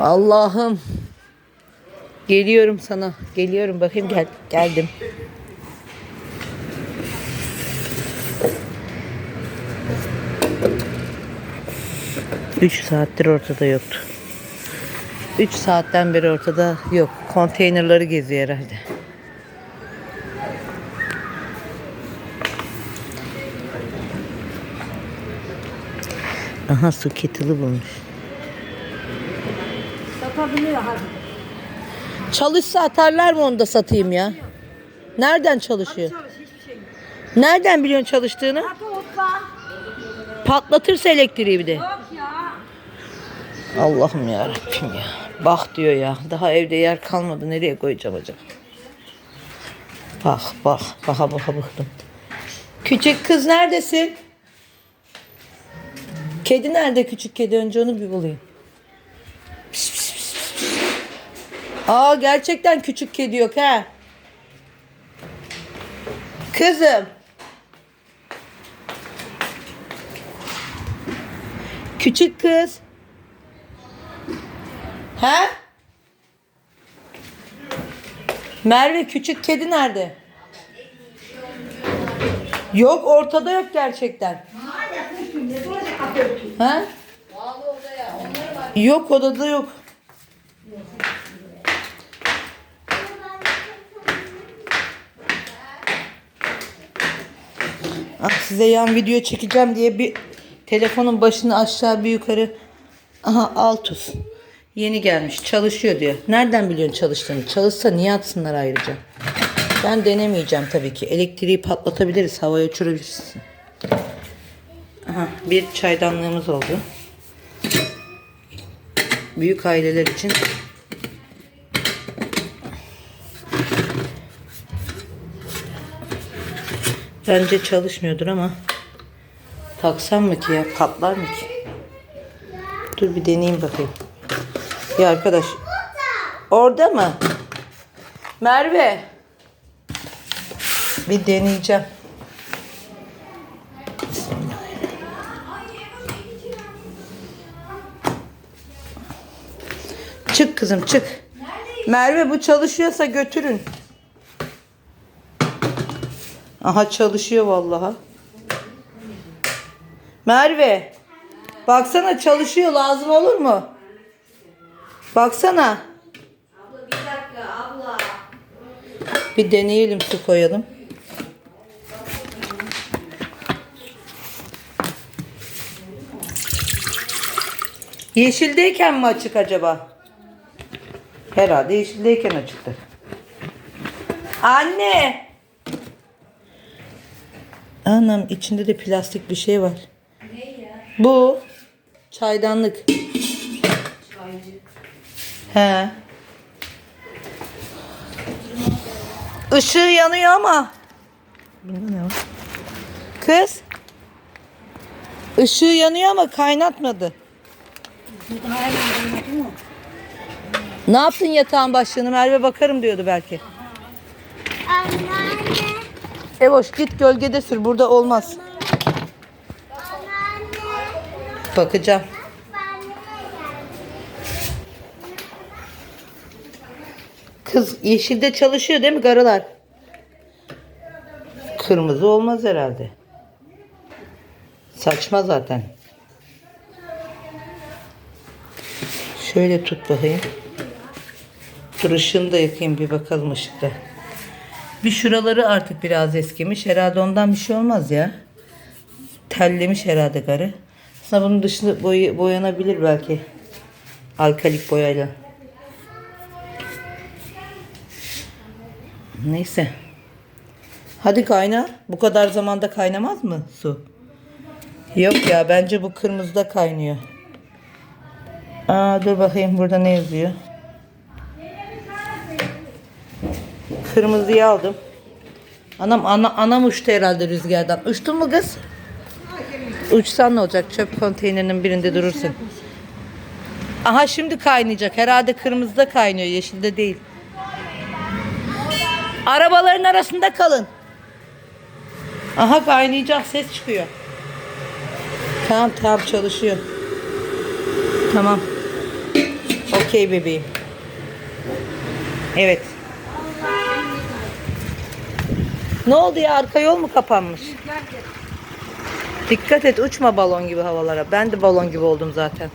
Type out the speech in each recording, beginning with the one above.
Allah'ım. Geliyorum sana. Geliyorum bakayım gel geldim. Üç saattir ortada yoktu. Üç saatten beri ortada yok. Konteynerları geziyor herhalde. Aha su kettle'ı bulmuş. Satabiliyor hadi. Çalışsa atarlar mı onu da satayım ya? Nereden çalışıyor? Çalış hiçbir şey yok. Nereden biliyorsun çalıştığını? Hadi. Patlatırsa elektriği bir de. Yok ya. Allah'ım ya Rabbim ya. Bak diyor ya. Daha evde yer kalmadı. Nereye koyacağım acaba? Bak bak. Baka baka bıktım. Küçük kız neredesin? Kedi nerede küçük kedi? Önce onu bir bulayım. Aa gerçekten küçük kedi yok ha. Kızım. Küçük kız. He? Merve küçük kedi nerede? Yok ortada yok gerçekten. He? Yok odada yok. Size yan video çekeceğim diye bir telefonun başını aşağı bir yukarı aha Altus yeni gelmiş çalışıyor diyor. Nereden biliyorsun çalıştığını? Çalışsa niye atsınlar ayrıca? Ben denemeyeceğim tabii ki. Elektriği patlatabiliriz. Havaya uçurabilirsin. Aha, bir çaydanlığımız oldu. Büyük aileler için Bence çalışmıyordur ama taksam mı ki ya patlar mı ki? Dur bir deneyeyim bakayım. Ya arkadaş orada mı? Merve bir deneyeceğim. Çık kızım çık. Merve bu çalışıyorsa götürün. Aha çalışıyor vallahi. Merve. Baksana çalışıyor lazım olur mu? Baksana. Abla bir dakika abla. Bir deneyelim su koyalım. Yeşildeyken mi açık acaba? Herhalde yeşildeyken açıktır. Anne! Anam içinde de plastik bir şey var. Ne ya? Bu çaydanlık. Çaycı. He. Işığı yanıyor ama. Bunda ne var? Kız. Işığı yanıyor ama kaynatmadı. Ne yaptın yatağın başlığını Merve bakarım diyordu belki. Anneanne, Evoş git gölgede sür burada olmaz. Bakacağım. Kız yeşilde çalışıyor değil mi karılar? Kırmızı olmaz herhalde. Saçma zaten. Şöyle tut bakayım. Dur ışığını da yakayım bir bakalım ışıkta. Bir şuraları artık biraz eskimiş. Herhalde ondan bir şey olmaz ya. Tellemiş herhalde karı. Aslında bunun dışı boy, boyanabilir belki. Alkalik boyayla. Neyse. Hadi kayna. Bu kadar zamanda kaynamaz mı su? Yok ya bence bu kırmızıda kaynıyor. Aa dur bakayım burada ne yazıyor? Kırmızıyı aldım. Anam ana, anam uçtu herhalde rüzgardan. Uçtun mu kız? Uçsan ne olacak? Çöp konteynerinin birinde durursun. Aha şimdi kaynayacak. Herhalde kırmızıda kaynıyor. Yeşilde değil. Arabaların arasında kalın. Aha kaynayacak ses çıkıyor. Tamam tamam çalışıyor. Tamam. Okey bebeğim. Ne oldu ya arka yol mu kapanmış? Dikkat et uçma balon gibi havalara. Ben de balon gibi oldum zaten.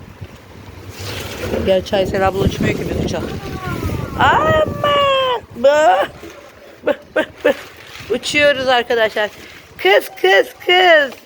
Gerçi Aysel abla uçmuyor ki biz uçak. Aman! Bıh, bıh, bıh. Uçuyoruz arkadaşlar. Kız kız kız.